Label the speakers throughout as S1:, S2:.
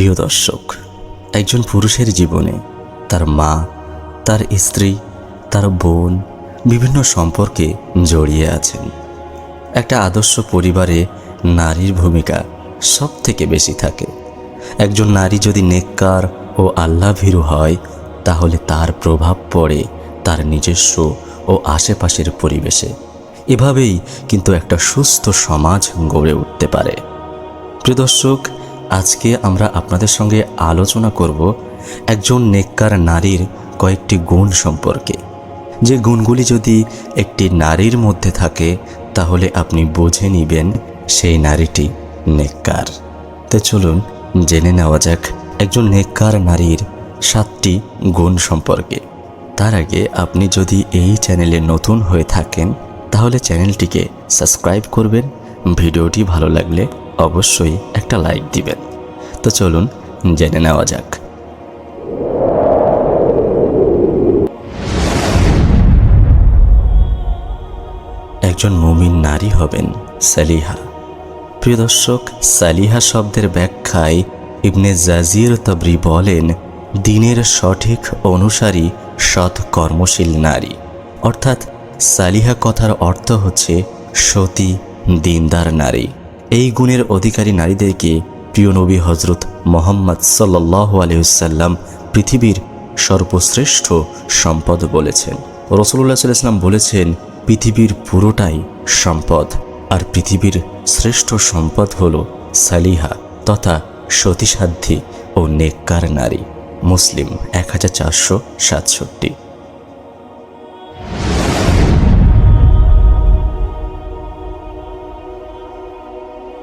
S1: প্রিয় দর্শক, একজন পুরুষের জীবনে তার মা, তার স্ত্রী, তার বোন বিভিন্ন সম্পর্কে জড়িয়ে আছেন। একটা আদর্শ পরিবারে নারীর ভূমিকা সব থেকে বেশি থাকে। একজন নারী যদি নেককার ও আল্লাহ ভীরু হয়, তাহলে তার প্রভাব পড়ে তার নিজস্ব ও আশেপাশের পরিবেশে। এভাবেই কিন্তু একটা সুস্থ সমাজ গড়ে উঠতে পারে। প্রিয় দর্শক আজকে আমরা আপনাদের সঙ্গে আলোচনা করব একজন নেককার নারীর কয়েকটি গুণ সম্পর্কে। যে গুণগুলি যদি একটি নারীর মধ্যে থাকে, তাহলে আপনি বুঝে নিবেন সেই নারীটি নেককার। তো চলুন জেনে নেওয়া যাক একজন নেককার নারীর সাতটি গুণ সম্পর্কে। তার আগে আপনি যদি এই চ্যানেলে নতুন হয়ে থাকেন, তাহলে চ্যানেলটিকে সাবস্ক্রাইব করবেন। ভিডিওটি ভালো লাগলে অবশ্যই একটা লাইক দিবেন। তো চলুন, জেনে নেওয়া যাক। একজন মুমিন নারী হবেন সালিহা। প্রিয় দর্শক, সালিহা শব্দের ব্যাখ্যায় ইবনে জাজির তবরি বলেন, দিনের সঠিক অনুসারী সৎ কর্মশীল নারী। অর্থাৎ, সালিহা কথার অর্থ হচ্ছে সতী, দিনদার নারী। এই গুণের অধিকারী নারীদেরকে প্রিয় নবী হজরত মোহাম্মদ সাল্লাহ আলহিসাল্লাম পৃথিবীর সর্বশ্রেষ্ঠ সম্পদ বলেছেন। রসুল্লাহ সাল্লাম বলেছেন, পৃথিবীর পুরোটাই সম্পদ, আর পৃথিবীর শ্রেষ্ঠ সম্পদ হল সালিহা তথা সতীসাধ্যী ও নেককার নারী। মুসলিম এক হাজার চারশো সাতষট্টি।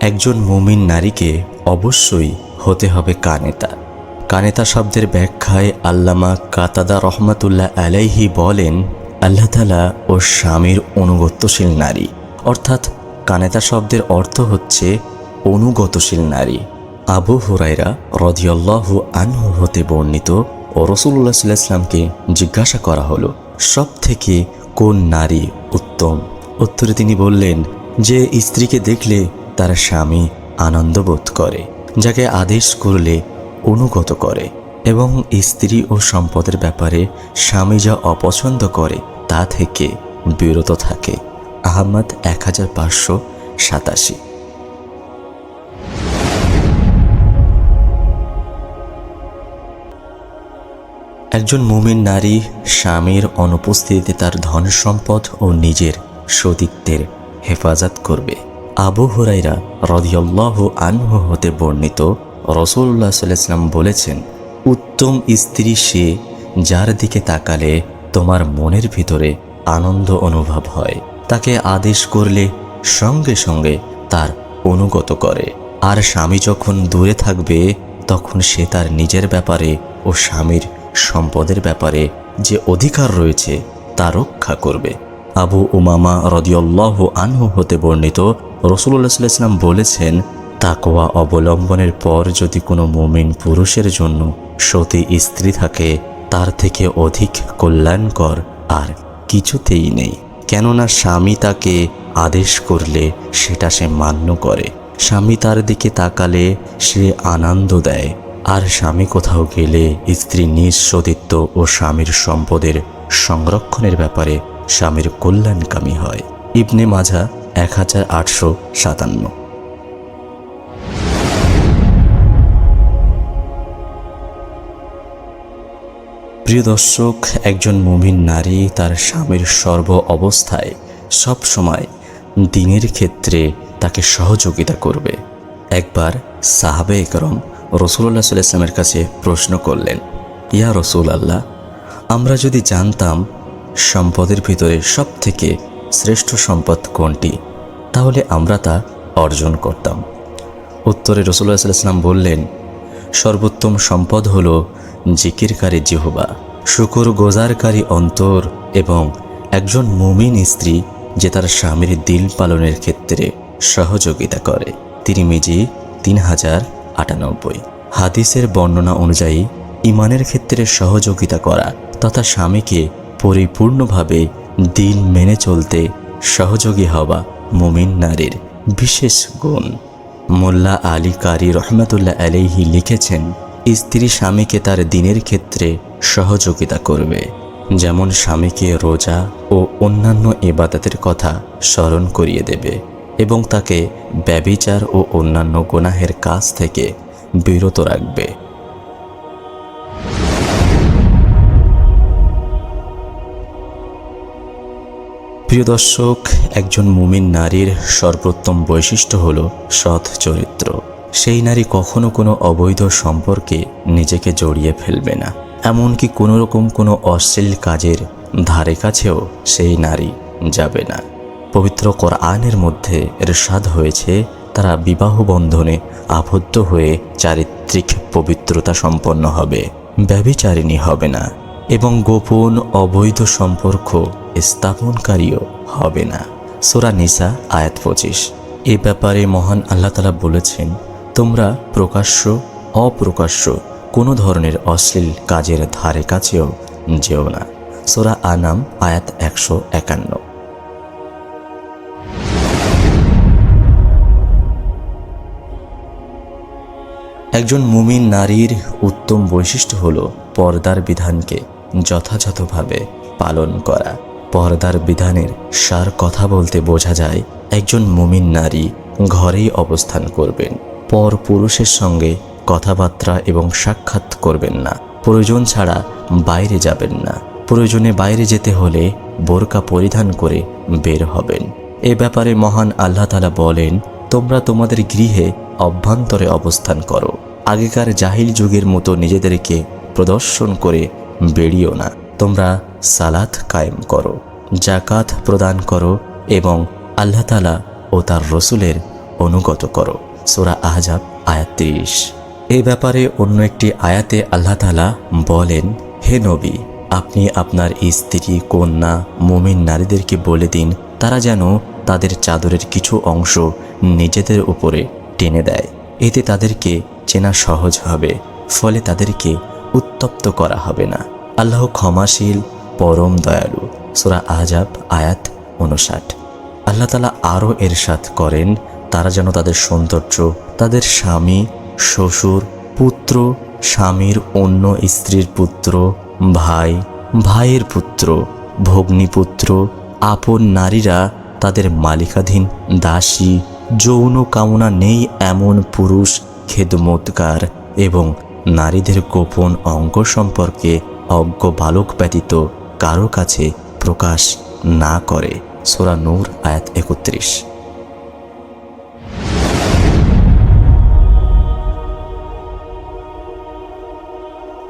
S1: একজন মুমিন নারীকে অবশ্যই হতে হবে কানেতা। কানেতা শব্দের ব্যাখ্যায় আল্লামা কাতাদা রহমাতুল্লাহ আলাইহি বলেন, আল্লাহ তালা ও স্বামীর অনুগত্যশীল নারী। অর্থাৎ কানেতা শব্দের অর্থ হচ্ছে অনুগতশীল নারী। আবু হুরাইরা রদিয়াল্লাহু আনহু হতে বর্ণিত ও রসুল্লাহ সাল্লামকে জিজ্ঞাসা করা হলো সব থেকে কোন নারী উত্তম? উত্তরে তিনি বললেন, যে স্ত্রীকে দেখলে তার স্বামী আনন্দ বোধ করে, যাকে আদেশ করলে অনুগত করে এবং স্ত্রী ও সম্পদের ব্যাপারে স্বামী যা অপছন্দ করে তা থেকে বিরত থাকে। আহমদ এক হাজার পাঁচশো সাতাশি। একজন মুমিন নারী স্বামীর অনুপস্থিতিতে তার ধন সম্পদ ও নিজের সতীত্বের হেফাজত করবে। আবু হুরাইরা রদিয়াল্লাহ আনহু হতে বর্ণিত রসুল্লাহ সাল্লাম বলেছেন, উত্তম স্ত্রী সে যার দিকে তাকালে তোমার মনের ভিতরে আনন্দ অনুভব হয়। তাকে আদেশ করলে সঙ্গে সঙ্গে তার অনুগত করে। আর স্বামী যখন দূরে থাকবে, তখন সে তার নিজের ব্যাপারে ও স্বামীর সম্পদের ব্যাপারে যে অধিকার রয়েছে, তা রক্ষা করবে। আবু উমামা রদিয়াল্লাহ আনহু হতে বর্ণিত সাল্লাম বলেছেন তাকোয়া অবলম্বনের পর যদি কোনো মুমিন পুরুষের জন্য সতী স্ত্রী থাকে, তার থেকে অধিক কল্যাণকর আর কিছুতেই নেই। কেননা স্বামী তাকে আদেশ করলে সেটা সে মান্য করে। স্বামী তার দিকে তাকালে সে আনন্দ দেয়। আর স্বামী কোথাও গেলে স্ত্রী নিজ সতীত্ব ও স্বামীর সম্পদের সংরক্ষণের ব্যাপারে স্বামীর কল্যাণকামী হয়। ইবনে মাঝা এক হাজার আটশো সাতান্ন। প্রিয় দর্শক, একজন মুমিন নারী তার স্বামীর সর্ব অবস্থায় সব সময় দিনের ক্ষেত্রে তাকে সহযোগিতা করবে। একবার সাহাবে একরম রসুল্লাহ সাল্লামের কাছে প্রশ্ন করলেন, ইয়া রসুল আল্লাহ আমরা যদি জানতাম সম্পদের ভিতরে সব থেকে শ্রেষ্ঠ সম্পদ কোনটি? তাহলে আমরা তা অর্জন করতাম। উত্তরে রসুল্লাহ সাল্লাম বললেন, সর্বোত্তম সম্পদ হল জিকিরকারী জিহুবা শুকুর গোজারকারী অন্তর এবং একজন মুমিন স্ত্রী যে তার স্বামীর দিল পালনের ক্ষেত্রে সহযোগিতা করে। তিনি মিজি তিন হাজার আটানব্বই। হাদিসের বর্ণনা অনুযায়ী, ইমানের ক্ষেত্রে সহযোগিতা করা তথা স্বামীকে পরিপূর্ণভাবে দিন মেনে চলতে সহযোগী হওয়া মুমিন নারীর বিশেষ গুণ। মোল্লা আলী কারি রহমতুল্লাহ আলাইহি লিখেছেন, স্ত্রী স্বামীকে তার দিনের ক্ষেত্রে সহযোগিতা করবে। যেমন স্বামীকে রোজা ও অন্যান্য ইবাদতের কথা স্মরণ করিয়ে দেবে এবং তাকে ব্যবিচার ও অন্যান্য গুনাহের কাজ থেকে বিরত রাখবে। প্রিয় দর্শক, একজন মুমিন নারীর সর্বোত্তম বৈশিষ্ট্য হল সৎ চরিত্র। সেই নারী কখনো কোনো অবৈধ সম্পর্কে নিজেকে জড়িয়ে ফেলবে না। এমনকি কোনো রকম কোনো অশ্লীল কাজের ধারে কাছেও সেই নারী যাবে না। পবিত্র কোরআনের মধ্যে এরশাদ হয়েছে, তারা বিবাহ বন্ধনে আবদ্ধ হয়ে চারিত্রিক পবিত্রতা সম্পন্ন হবে, ব্যভিচারিণী হবে না এবং গোপন অবৈধ সম্পর্ক স্থাপনকারীও হবে না। সোরা নিসা, আয়াত পঁচিশ। এ ব্যাপারে মহান আল্লাহ তালা বলেছেন, তোমরা প্রকাশ্য, অপ্রকাশ্য কোনো ধরনের অশ্লীল কাজের ধারে কাছেও যেও না। সোরা আনাম, আয়াত একশো একান্ন। একজন মুমিন নারীর উত্তম বৈশিষ্ট্য হল পর্দার বিধানকে যথাযথভাবে পালন করা। পর্দার বিধানের সার কথা বলতে বোঝা যায়, একজন মুমিন নারী ঘরেই অবস্থান করবেন। পর পুরুষের সঙ্গে কথাবার্তা এবং সাক্ষাৎ করবেন না। প্রয়োজন ছাড়া বাইরে যাবেন না। প্রয়োজনে বাইরে যেতে হলে বোরকা পরিধান করে বের হবেন। এ ব্যাপারে মহান আল্লাহ তালা বলেন, তোমরা তোমাদের গৃহে অভ্যন্তরে অবস্থান করো। আগেকার জাহিল যুগের মতো নিজেদেরকে প্রদর্শন করে বেরিও না। তোমরা সালাত কায়েম করো জাকাত প্রদান করো এবং আল্লাহ তালা ও তার রসুলের অনুগত করো। সোরা আহজাব, আয়াত তিরিশ। এ ব্যাপারে অন্য একটি আয়াতে আল্লাহ তালা বলেন, হে নবী, আপনি আপনার স্ত্রী, কন্যা, মুমিন নারীদেরকে বলে দিন, তারা যেন তাদের চাদরের কিছু অংশ নিজেদের উপরে টেনে দেয়। এতে তাদেরকে চেনা সহজ হবে, ফলে তাদেরকে উত্তপ্ত করা হবে না। আল্লাহ ক্ষমাশীল, পরম দয়ালু। সুরা আহজাব, আয়াত উনষাট আল্লাহ তালা আরও এরশাদ করেন, তারা যেন তাদের সৌন্দর্য, তাদের স্বামী, শ্বশুর, পুত্র, স্বামীর অন্য স্ত্রীর পুত্র, ভাই, ভাইয়ের পুত্র, ভগ্নীপুত্র, আপন নারীরা তাদের মালিকাধীন দাসী, যৌন কামনা নেই এমন পুরুষ খেদমতকার এবং নারীদের গোপন অঙ্গ সম্পর্কে অজ্ঞ বালক ব্যতীত কারও কাছে প্রকাশ না করে। সোরা নূর, আয়াত একত্রিশ।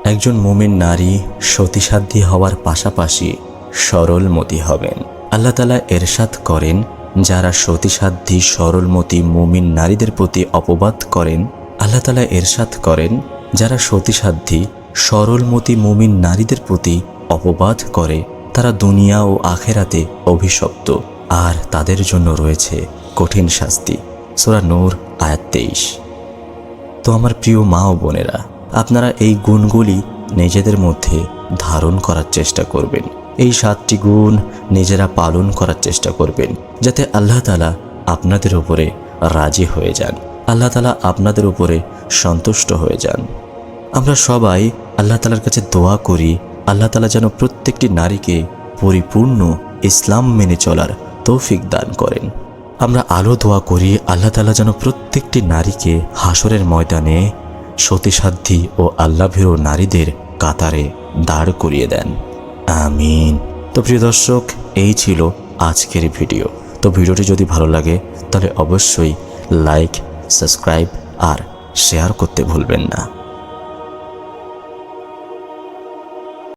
S1: একজন মুমিন নারী সতীসাধ্যী হওয়ার পাশাপাশি সরলমতি হবেন। আল্লাহ তালা এরশাদ করেন, যারা সতীসাধ্যী, সরলমতি মুমিন নারীদের প্রতি অপবাদ করেন, আল্লাহ তালা এরশাদ করেন, যারা সতীসাধ্যী সরলমতি মুমিন নারীদের প্রতি অপবাদ করে। তারা দুনিয়া ও আখেরাতে অভিশপ্ত। আর তাদের জন্য রয়েছে কঠিন শাস্তি। সোরা নূর, আয়াত তেইশ। তো আমার প্রিয় মা ও বোনেরা, আপনারা এই গুণগুলি নিজেদের মধ্যে ধারণ করার চেষ্টা করবেন। এই সাতটি গুণ নিজেরা পালন করার চেষ্টা করবেন, যাতে আল্লাহ তালা আপনাদের উপরে রাজি হয়ে যান। আল্লাহ তালা আপনাদের উপরে সন্তুষ্ট হয়ে যান। আমরা সবাই আল্লাহ তালার কাছে দোয়া করি, আল্লাহ তালা যেন প্রত্যেকটি নারীকে পরিপূর্ণ ইসলাম মেনে চলার তৌফিক দান করেন। আমরা আলো দোয়া করি, আল্লাহ তালা যেন প্রত্যেকটি নারীকে হাসরের ময়দানে সতীসাধ্যী ও আল্লাভীর নারীদের কাতারে দাঁড় করিয়ে দেন। আমিন। তো প্রিয় দর্শক, এই ছিল আজকের ভিডিও। তো ভিডিওটি যদি ভালো লাগে, তাহলে অবশ্যই লাইক, সাবস্ক্রাইব আর শেয়ার করতে ভুলবেন না।